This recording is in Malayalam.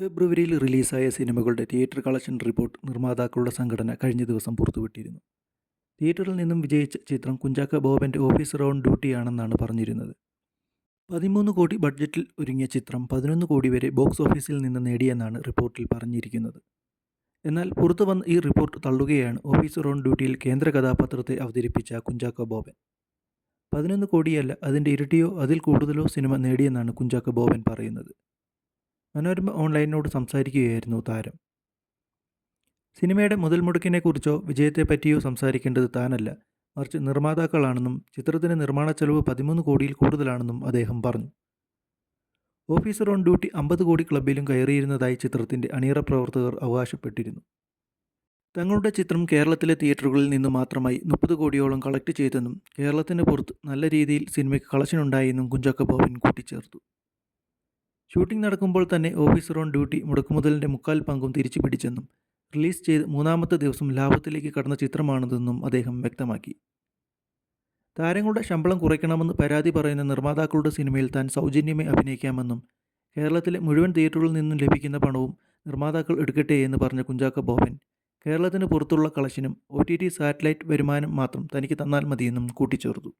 ഫെബ്രുവരിയിൽ റിലീസായ സിനിമകളുടെ തിയേറ്റർ കളക്ഷൻ റിപ്പോർട്ട് നിർമ്മാതാക്കളുടെ സംഘടന കഴിഞ്ഞ ദിവസം പുറത്തുവിട്ടിരുന്നു. തിയേറ്ററിൽ നിന്നും വിജയിച്ച ചിത്രം കുഞ്ചാക്ക ബോബന്റെ ഓഫീസർ ഓൺ ഡ്യൂട്ടിയാണെന്നാണ് പറഞ്ഞിരുന്നത്. പതിമൂന്ന് കോടി ബഡ്ജറ്റിൽ ഒരുങ്ങിയ ചിത്രം പതിനൊന്ന് കോടി വരെ ബോക്സ് ഓഫീസിൽ നിന്ന് നേടിയെന്നാണ് റിപ്പോർട്ടിൽ പറഞ്ഞിരിക്കുന്നത്. എന്നാൽ പുറത്തു വന്ന ഈ റിപ്പോർട്ട് തള്ളുകയാണ് ഓഫീസർ ഓൺ ഡ്യൂട്ടിയിൽ കേന്ദ്ര കഥാപാത്രത്തെ അവതരിപ്പിച്ച കുഞ്ചാക്ക ബോബൻ. പതിനൊന്ന് കോടിയല്ല അതിന്റെ ഇരട്ടിയോ അതിൽ കൂടുതലോ സിനിമ നേടിയെന്നാണ് കുഞ്ചാക്ക ബോബൻ പറയുന്നത്. മനോരമ ഓൺലൈനിനോട് സംസാരിക്കുകയായിരുന്നു താരം. സിനിമയുടെ മുതൽ മുടക്കിനെക്കുറിച്ചോ വിജയത്തെപ്പറ്റിയോ സംസാരിക്കേണ്ടത് താനല്ല. മറിച്ച് നിർമ്മാതാക്കളാണെന്നും ചിത്രത്തിന്റെ നിർമ്മാണ ചെലവ് പതിമൂന്ന് കോടിയിൽ കൂടുതലാണെന്നും അദ്ദേഹം പറഞ്ഞു. ഓഫീസർ ഓൺ ഡ്യൂട്ടി അമ്പത് കോടി ക്ലബിലും കയറിയിരുന്നതായി ചിത്രത്തിന്റെ അണിയറ പ്രവർത്തകർ അവകാശപ്പെട്ടിരുന്നു. തങ്ങളുടെ ചിത്രം കേരളത്തിലെ തിയേറ്ററുകളിൽ നിന്ന് മാത്രമായി മുപ്പത് കോടിയോളം കളക്ട് ചെയ്തെന്നും കേരളത്തിന് പുറത്ത് നല്ല രീതിയിൽ സിനിമയ്ക്ക് കളക്ഷനുണ്ടായെന്നും കുഞ്ചാക്ക കൂട്ടിച്ചേർത്തു. ഷൂട്ടിംഗ് നടക്കുമ്പോൾ തന്നെ ഓഫീസർ ഓൺ ഡ്യൂട്ടി മുടക്കുമുതലിന്റെ മുക്കാൽ പങ്കും തിരിച്ചു പിടിച്ചെന്നും റിലീസ് ചെയ്ത് മൂന്നാമത്തെ ദിവസം ലാഭത്തിലേക്ക് കടന്ന ചിത്രമാണിതെന്നും അദ്ദേഹം വ്യക്തമാക്കി. താരങ്ങളുടെ ശമ്പളം കുറയ്ക്കണമെന്ന് പരാതി പറയുന്ന നിർമ്മാതാക്കളുടെ സിനിമയിൽ താൻ സൗജന്യമായി അഭിനയിക്കാമെന്നും കേരളത്തിലെ മുഴുവൻ തിയേറ്ററുകളിൽ നിന്നും ലഭിക്കുന്ന പണവും നിർമ്മാതാക്കൾ എടുക്കട്ടെ എന്ന് പറഞ്ഞ കുഞ്ചാക്ക ബോബൻ കേരളത്തിന് പുറത്തുള്ള കളക്ഷനും ഒ ടി ടി സാറ്റലൈറ്റ് വരുമാനം മാത്രം തനിക്ക് തന്നാൽ മതിയെന്നും കൂട്ടിച്ചേർത്തു.